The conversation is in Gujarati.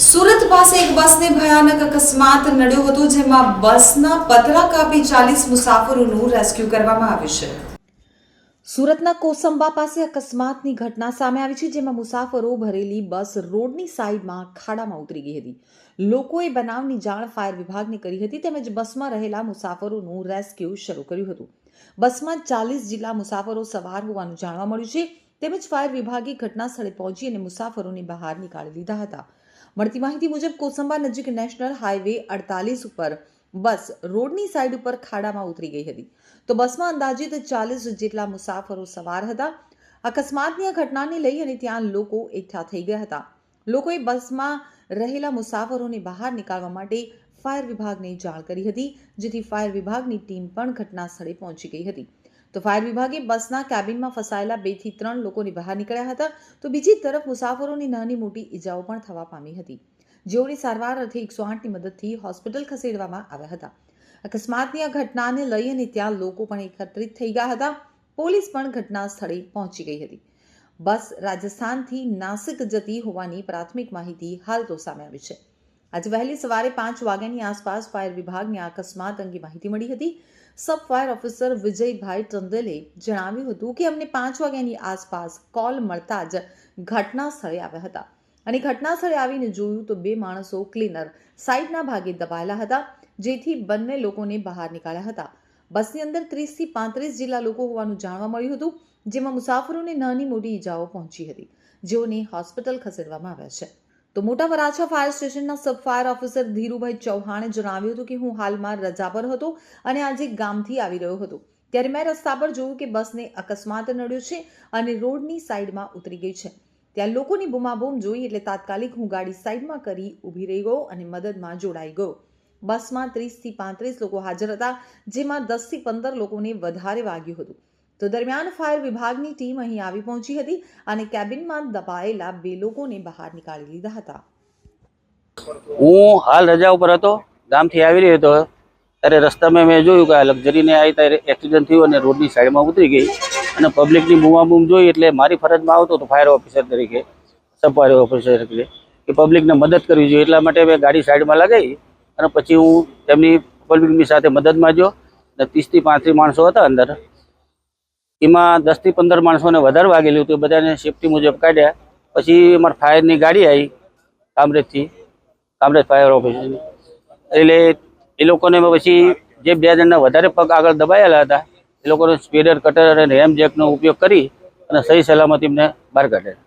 સુરત પાસે એક બસને ભયાનક અકસ્માત નડ્યો હતો, જેમાં બસના પતરા કાપી ચાલીસ મુસાફરોનું રેસ્ક્યુ કરવામાં આવ્યું છે. સુરતના કોસંબા પાસે અકસ્માતની ઘટના સામે આવી છે, જેમાં મુસાફરો ભરેલી બસ રોડની સાઈડમાં ખાડામાં ઉતરી ગઈ હતી. લોકોએ બનાવની જાણ ફાયર વિભાગને કરી હતી, તેમજ બસમાં રહેલા મુસાફરોનું રેસ્ક્યુ શરૂ કર્યું હતું. બસમાં ચાલીસ જેટલા મુસાફરો સવાર હોવાનું જાણવા મળ્યું છે, તેમજ ફાયર વિભાગે ઘટના સ્થળે પહોંચી અને મુસાફરોને બહાર નીકાળી લીધા હતા. મળતી માહિતી મુજબ કોસંબા નજીક નેશનલ હાઈવે અડતાલીસ ઉપર બસ રોડની સાઈડ ઉપર ખાડામાં ઉતરી ગઈ હતી. તો બસમાં અંદાજિત ચાલીસ જેટલા મુસાફરો સવાર હતા. અકસ્માતની આ ઘટનાને લઈ અને ત્યાં લોકો એકઠા થઈ ગયા હતા. લોકોએ બસમાં રહેલા મુસાફરોને બહાર નીકાળવા માટે ફાયર વિભાગને જાણ કરી હતી, જેથી ફાયર વિભાગની ટીમ પણ ઘટના સ્થળે પહોંચી ગઈ હતી. તો ફાયર વિભાગે બસના કેબિનમાં ફસાયેલા બેથી ત્રણ લોકોની બહાર નીકળ્યા હતા. તો બીજી તરફ મુસાફરોની નાની મોટી ઈજાઓ પણ થવા પામી હતી. જેઓની સારવાર અર્થે એકસો આઠની મદદથી હોસ્પિટલ ખસેડવામાં આવ્યા હતા. અકસ્માતની આ ઘટનાને લઈ અને ત્યાં લોકો પણ એકત્રિત થઈ ગયા હતા. પોલીસ પણ ઘટના સ્થળે પહોંચી ગઈ હતી. બસ રાજસ્થાનથી નાસિક જતી હોવાની પ્રાથમિક માહિતી હાલ તો સામે આવી છે. આજે વહેલી સવારે પાંચ વાગ્યાની આસપાસ ફાયર વિભાગને આ અકસ્માત અંગે માહિતી મળી હતી. સબ ફાયર ઓફિસર વિજયભાઈ ટંડેલે જણાવ્યું હતું કે અમને પાંચ વાગ્યાની આસપાસ કોલ મળતા જ ઘટના સ્થળે આવ્યા હતા. અને ઘટના સ્થળે આવીને જોયું તો બે માણસો ક્લીનર સાઈડના ભાગે દબાયેલા હતા, જેથી બંને લોકોને બહાર નીકાળ્યા હતા. બસની અંદર ત્રીસથી પાંત્રીસ જેટલા લોકો હોવાનું જાણવા મળ્યું હતું, જેમાં મુસાફરોને નાની મોટી ઈજાઓ પહોંચી હતી. જેઓને હોસ્પિટલ ખસેડવામાં આવ્યા છે. તો મોટા વરાછા ફાયર સ્ટેશનના સબ ફાયર ઓફિસર ધીરુભાઈ ચૌહાણે જણાવ્યું હતું કે હું હાલમાં રજા પર હતો અને આજે ગામથી આવી રહ્યો હતો. ત્યારે મેં રસ્તા પર જોયું કે બસને અકસ્માત નડ્યો છે અને રોડની સાઈડમાં ઉતરી ગઈ છે. ત્યાં લોકોની બૂમાબૂમ જોઈ એટલે તાત્કાલિક હું ગાડી સાઈડમાં કરી ઊભી રહી ગયો અને મદદમાં જોડાઈ ગયો. બસમાં ત્રીસથી પાંત્રીસ લોકો હાજર હતા, જેમાં દસથી પંદર લોકોને વધારે વાગ્યું હતું. તો દરમિયાન ફાયર વિભાગની ટીમ અહીં આવી પહોંચી હતી અને કેબિનમાં દબાયેલા બે લોકોને બહાર નીકાળી લીધા હતા. હું હાલ રજા ઉપર હતો. ગામથી આવી રહ્યો હતો. ત્યારે રસ્તામાં મેં જોયું કે આ લક્ઝરીને આવી ત્યારે એક્સિડન્ટ થયું અને રોડની સાઈડમાં ઉતરી ગઈ અને પબ્લિકની બૂમાબૂમ જોઈ એટલે મારી ફરજમાં આવતો હતો ફાયર ઓફિસર તરીકે સબ ઓફિસર તરીકે, કે પબ્લિકને મદદ કરવી જોઈએ. એટલા માટે મેં ગાડી સાઈડમાં લગાવી અને પછી હું તેમની પબ્લિકની સાથે મદદમાં જો અને ત્રીસથી પાંત્રીસ માણસો હતા અંદર. એમાં દસથી પંદર માણસોને વધારે વાગેલું હતું. બધાને સેફટી મુજબ કાઢ્યા. પછી અમારે ફાયરની ગાડી આવી કામરેજથી. કામરેજ ફાયર ઓફિસની એટલે એ લોકોને પછી જે બે જણના વધારે પગ આગળ દબાયેલા હતા, એ લોકોને સ્પીડર કટર અને રેમ જેકનો ઉપયોગ કરી અને સહી સલામત એમને બહાર કાઢ્યા.